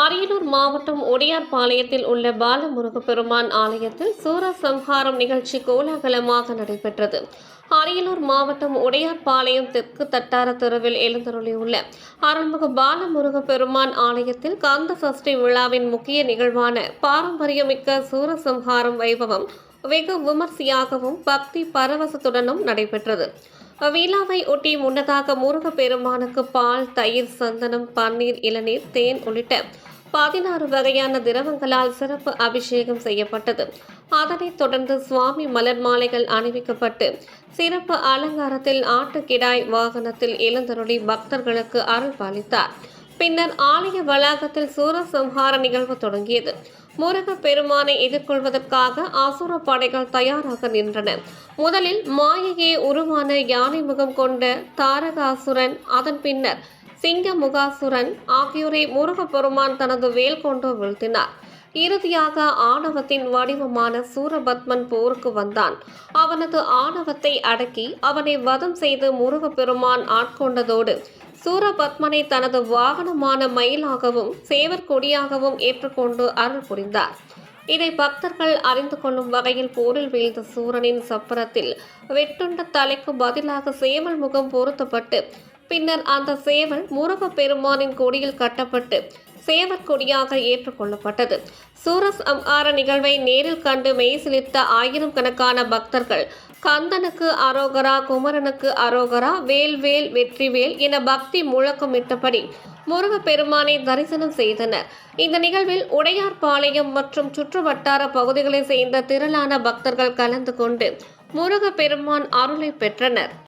அரியலூர் மாவட்டம் ஒடியார்பாளையத்தில் உள்ள பாலமுருகப்பெருமான் ஆலயத்தில் சூரசம்ஹாரம் நிகழ்ச்சி கோலாகலமாக நடைபெற்றது. அரியலூர் மாவட்டம் உடையார்பாளையம் தெற்கு தட்டார தெருவில் எழுந்தருளியுள்ள அருள்மிகு பாலமுருக பெருமான் ஆலயத்தில் கந்த சஷ்டி விழாவின் முக்கிய நிகழ்வான பாரம்பரியமிக்க சூரசம்ஹாரம் வைபவம் வெகு விமர்சையாகவும் பக்தி பரவசத்துடனும் நடைபெற்றது. விழாவை ஒட்டி முன்னதாக முருகப்பெருமானுக்கு பால் தயிர் சந்தனம் பன்னீர் இளநீர் தேன் உள்ளிட்ட பதினாறு வகையான திரவங்களால் சிறப்பு அபிஷேகம் செய்யப்பட்டது. அதனைத் தொடர்ந்து சுவாமி மலர் மாலைகள் அணிவிக்கப்பட்டு சிறப்பு அலங்காரத்தில் ஆட்டுக்கிடாய் வாகனத்தில் எழுந்தருளி பக்தர்களுக்கு அருள் பாலித்தார் பின்னர் ஆலய வளாகத்தில் சூரசம்ஹார நிகழ்வு தொடங்கியது. முருக பெருமானை எதிர்கொள்வதற்காக அசுர படைகள் தயாராக நின்றன. முதலில் மாயையே உருவான யானை முகம் கொண்ட தாரகாசுரன் அதன் பின்னர் சிங்க முகாசுரன் ஆகியோரை முருகப்பெருமான் தனது வேல் கொண்டு வீழ்த்தினார். இறுதியாக ஆணவத்தின் வடிவமான சூரபத்மன் போருக்கு வந்தான். அவனது ஆணவத்தை அடக்கி அவனை வதம் செய்து முருகப்பெருமான் ஆட்கொண்டதோடு சூரபத்மனை தனது வாகனமான மயிலாகவும் சேவர் கொடியாகவும் ஏற்றுக்கொண்டு அருள் புரிந்தார். இதை பக்தர்கள் அறிந்து கொள்ளும் வகையில் போரில் வீழ்ந்த சூரனின் சப்பரத்தில் வெட்டுண்ட தலைக்கு பதிலாக சேவல் முகம் பொருத்தப்பட்டு பின்னர் அந்த சேவல் முருக பெருமானின் கொடியில் கட்டப்பட்டு சேவர் கொடியாக ஏற்றுக்கொள்ளப்பட்டது. சூரஸ் அம்ஆர நிகழ்வை நேரில் கண்டு மெய் சிலித்த ஆயிரம் கணக்கான பக்தர்கள் கந்தனுக்கு அரோகரா குமரனுக்கு அரோகரா வேல்வேல் வெற்றிவேல் என பக்தி முழக்கமிட்டபடி முருகப்பெருமானை தரிசனம் செய்தனர். இந்த நிகழ்வில் உடையார்பாளையம் மற்றும் சுற்றுவட்டார பகுதிகளைச் சேர்ந்த திரளான பக்தர்கள் கலந்து கொண்டு முருகப்பெருமான் அருளை பெற்றனர்.